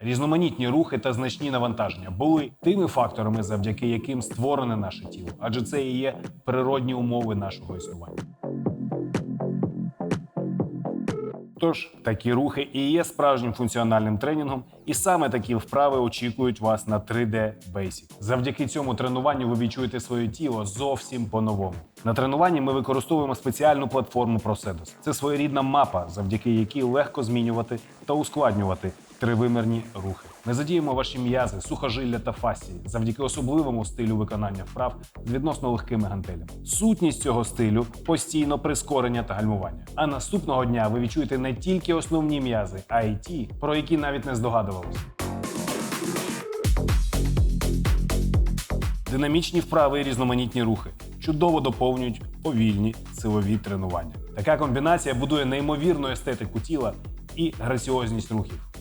Різноманітні рухи та значні навантаження були тими факторами, завдяки яким створене наше тіло, адже це і є природні умови нашого існування. Тож такі рухи і є справжнім функціональним тренінгом, і саме такі вправи очікують вас на 3D Basic. Завдяки цьому тренуванню ви відчуєте своє тіло зовсім по-новому. На тренуванні ми використовуємо спеціальну платформу Procedos. Це своєрідна мапа, завдяки якій легко змінювати та ускладнювати тривимірні рухи. Ми задіємо ваші м'язи, сухожилля та фасції завдяки особливому стилю виконання вправ з відносно легкими гантелями. Сутність цього стилю постійно прискорення та гальмування. А наступного дня ви відчуєте не тільки основні м'язи, а й ті, про які навіть не здогадувалися. Динамічні вправи і різноманітні рухи чудово доповнюють повільні силові тренування. Така комбінація будує неймовірну естетику тіла і граціозність рухів.